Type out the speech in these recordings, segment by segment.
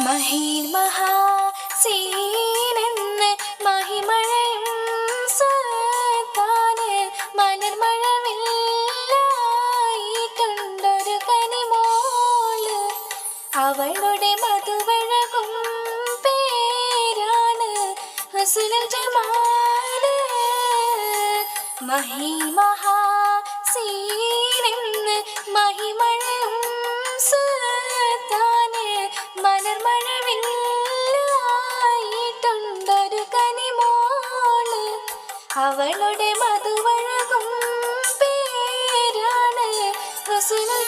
മഹീൻ മഹാസീനെന്ന് മഹിമഴ മലർമഴവില്ലായിട്ടുണ്ടൊരു കനിമോൾ. അവളുടെ മധുവഴകും പേരാണ് ഹുസ്നുൽ ജമാൽ. മഹി അവളുടെ മധുവഴകും പേരാണ് ഹുസ്നുൽ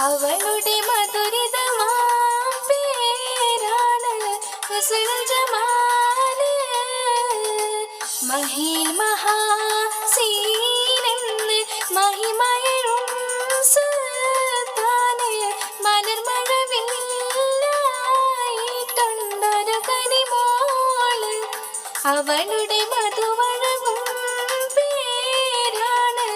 അവളുടെ മധുരിതമാം പേരാണ് മഹീൻ മഹാസീനെന്ന് മഹിമയഴും സുൽത്താന് കനിമോൾ അവളുടെ മധുവഴകും പേരാണ്